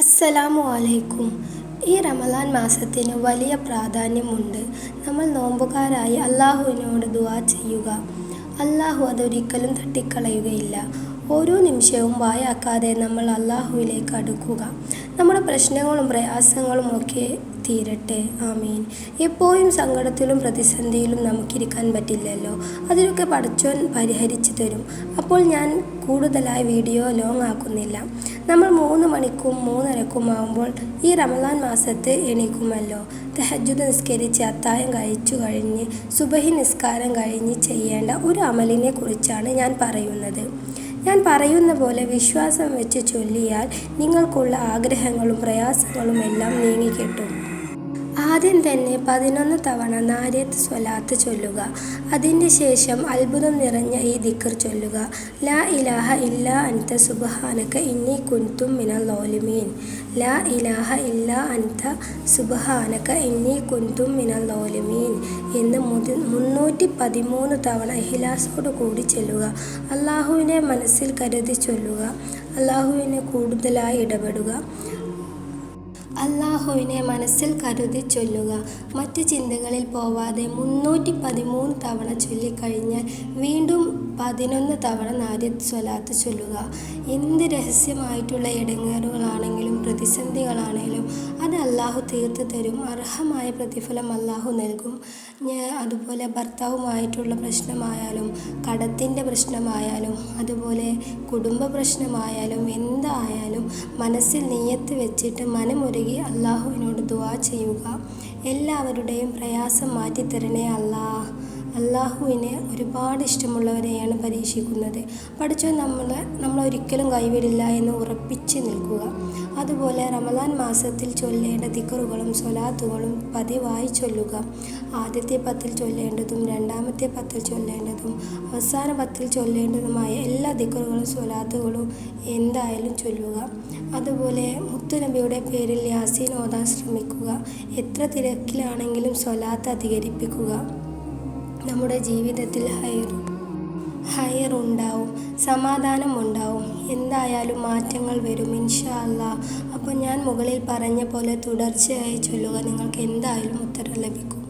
അസ്സലാമു അലൈക്കും ഈ റമദാൻ മാസത്തിന് വലിയ പ്രാധാന്യമുണ്ട്. നമ്മൾ നോമ്പുകാരായി അള്ളാഹുവിനോട് ദുആ ചെയ്യുക. അള്ളാഹു അതൊരിക്കലും തട്ടിക്കളയുകയില്ല. ഓരോ നിമിഷവും വായാക്കാതെ നമ്മൾ അള്ളാഹുവിലേക്ക് അടുക്കുക. നമ്മുടെ പ്രശ്നങ്ങളും പ്രയാസങ്ങളും ഒക്കെ തീരട്ടെ. ആമീൻ. എപ്പോഴും സങ്കടത്തിലും പ്രതിസന്ധിയിലും നമുക്കിരിക്കാൻ പറ്റില്ലല്ലോ. അതിനൊക്കെ പഠിച്ചോൻ പരിഹരിച്ചു തരും. അപ്പോൾ ഞാൻ കൂടുതലായി വീഡിയോ ലോങ് ആക്കുന്നില്ല. നമ്മൾ മൂന്ന് മണിക്കും മൂന്നരക്കും ആകുമ്പോൾ ഈ റമദാൻ മാസത്തെ എണീക്കുമല്ലോ. തെഹജുദ് നിസ്കരിച്ച് അത്തായം കഴിച്ചു കഴിഞ്ഞ് സുബഹി നിസ്കാരം കഴിഞ്ഞ് ചെയ്യേണ്ട ഒരു അമലിനെ കുറിച്ചാണ് ഞാൻ പറയുന്നത്. ഞാൻ പറയുന്ന പോലെ വിശ്വാസം വെച്ച് ചൊല്ലിയാൽ നിങ്ങൾക്കുള്ള ആഗ്രഹങ്ങളും പ്രയാസങ്ങളും എല്ലാം നീങ്ങിക്കിട്ടും ആദ്യം തന്നെ പതിനൊന്ന് തവണ നാരിയത്ത് സ്വലാത്ത് ചൊല്ലുക. അതിന്റെ ശേഷം അത്ഭുതം നിറഞ്ഞ ഈ ദിക്കർ ചൊല്ലുക. ലാ ഇലാഹ ഇല്ലാ അൻത സുബഹാനക്ക ഇന്നി കുൻതും മിന ലോലിമീൻ ലാ ഇലാഹ ഇല്ലാ അൻത സുബഹാനക്ക ഇന്നി കുൻതും മിന ലോലിമീൻ എന്ന് മുതി മുന്നൂറ്റി പതിമൂന്ന് തവണ ഇഹിലാസോട് കൂടി ചൊല്ലുക. അള്ളാഹുവിനെ മനസ്സിൽ കരുതി ചൊല്ലുക. അള്ളാഹുവിനെ കൂടുതലായി ഇടപെടുക. അള്ളാഹുവിനെ മനസ്സിൽ കരുതി ചൊല്ലുക. മറ്റു ചിന്തകളിൽ പോവാതെ മുന്നൂറ്റി പതിമൂന്ന് തവണ ചൊല്ലിക്കഴിഞ്ഞാൽ വീണ്ടും പതിനൊന്ന് തവണ നാര്യത്ത് സ്വലാത്ത് ചൊല്ലുക. എന്ത് രഹസ്യമായിട്ടുള്ള ഇടങ്ങേറുകളാണെങ്കിലും പ്രതിസന്ധികളാണെങ്കിലും അത് അള്ളാഹു തീർത്ത് തരും. അർഹമായ പ്രതിഫലം അള്ളാഹു നൽകും. അതുപോലെ ഭർത്താവുമായിട്ടുള്ള പ്രശ്നമായാലും കടത്തിന്റെ പ്രശ്നമായാലും അതുപോലെ കുടുംബ പ്രശ്നമായാലും എന്തായാലും മനസ്സിൽ നെയ്യത്ത് വെച്ചിട്ട് മനമൊരുകി അള്ളാഹുവിനോട് ദുവാ ചെയ്യുക. എല്ലാവരുടെയും പ്രയാസം മാറ്റിത്തരണേ അല്ലാ അള്ളാഹുവിനെ ഒരുപാട് ഇഷ്ടമുള്ളവരെയാണ് പരീക്ഷിക്കുന്നത്. പഠിച്ചോ നമ്മൾ നമ്മളൊരിക്കലും കൈവിടില്ല എന്ന് ഉറപ്പിച്ച് നിൽക്കുക. അതുപോലെ റമദാൻ മാസത്തിൽ ചൊല്ലേണ്ട ദിക്കറുകളും സ്വലാത്തുകളും പതിവായി ചൊല്ലുക. ആദ്യത്തെ പത്തിൽ ചൊല്ലേണ്ടതും രണ്ടാമത്തെ പത്തിൽ ചൊല്ലേണ്ടതും അവസാന പത്തിൽ ചൊല്ലേണ്ടതുമായ എല്ലാ ദിക്കറുകളും സ്വലാത്തുകളും എന്തായാലും ചൊല്ലുക. അതുപോലെ മുത്തുനബിയുടെ പേരിൽ യാസീൻ ഓതാൻ ശ്രമിക്കുക. എത്ര തിരക്കിലാണെങ്കിലും സ്വലാത്ത് അധികരിപ്പിക്കുക. നമ്മുടെ ജീവിതത്തിൽ ഹയർ ഹയർ ഉണ്ടാവും സമാധാനം ഉണ്ടാവും എന്തായാലും മാറ്റങ്ങൾ വരും ഇൻഷാ അല്ല അപ്പോൾ ഞാൻ മുകളിൽ പറഞ്ഞ പോലെ തുടർച്ചയായി ചൊല്ലുക. നിങ്ങൾക്ക് എന്തായാലും ഉത്തരം ലഭിക്കും.